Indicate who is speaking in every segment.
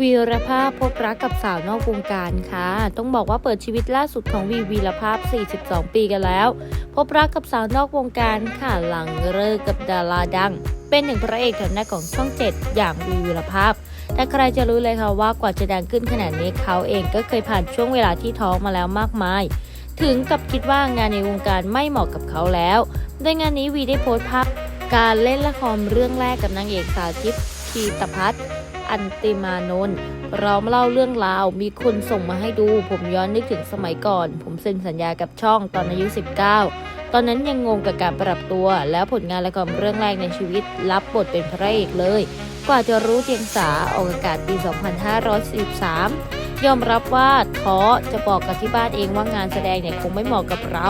Speaker 1: วีรภาพพบรักกับสาวนอกวงการค่ะ ต้องบอกว่าเปิดชีวิตล่าสุดของวีวีรภาพ 42 ปีกันแล้ว พบรักกับสาวนอกวงการค่ะหลังเลิกกับดาราดัง เป็นหนึ่งพระเอกแถวหน้าของช่อง 7 อย่างวีวีรภาพ แต่ใครจะรู้เลยค่ะว่ากว่าจะดังขึ้นขนาดนี้เขาเองก็เคยผ่านช่วงเวลาที่ท้องมาแล้วมากมาย ถึงกับคิดว่างานในวงการไม่เหมาะกับเขาแล้ว โดยงานนี้วีได้โพสต์ภาพการเล่นละครเรื่องแรกกับนางเอกสาวทิพย์คีตพัฒน์ อันติมานนท์เรามาเล่าเรื่องราว มีคนส่งมาให้ดู ผมย้อนนึกถึงสมัยก่อน ผมเซ็นสัญญากับช่องตอนอายุ 19 ตอนนั้นยังงงกับการปรับตัว แล้วผลงานละครเรื่องแรกในชีวิต รับบทเป็นพระเอกเลย กว่าจะรู้เทียงสาออกอากาศปี 2543 ยอมรับว่าท้อจะบอกกับที่บ้านเองว่างานแสดงเนี่ยคงไม่เหมาะกับเรา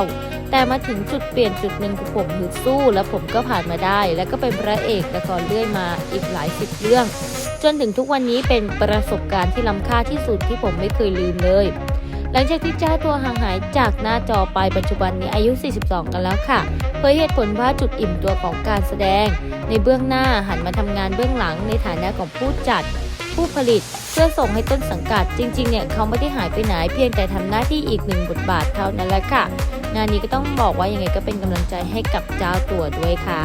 Speaker 1: แต่มาถึงจุดเปลี่ยนจุดหนึ่งคือผมฮึดสู้ และผมก็ผ่านมาได้ และก็เป็นพระเอกละครเรื่อยมาอีกหลายสิบเรื่อง จนถึงทุกวันนี้เป็นประสบการณ์ที่ล้ำค่าที่สุดที่ผมไม่เคยลืมเลย หลังจากที่เจ้าตัวห่างหายจากหน้าจอไปปัจจุบันนี้อายุ 42 กันแล้วค่ะเผยเหตุผลว่าจุดอิ่มตัวของการแสดง ในเบื้องหน้าหันมาทำงานเบื้องหลังในฐานะของผู้จัด ผู้ผลิต เพื่อส่งให้ต้นสังกัด จริงๆ เนี่ยเขาไม่ได้หายไปไหนเพียงแต่ทำหน้าที่อีกหนึ่งบทบาทเท่านั้นแหละค่ะ งานนี้ก็ต้องบอกว่ายังไงก็เป็นกำลังใจให้กับเจ้าตัวด้วยค่ะ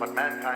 Speaker 1: but mankind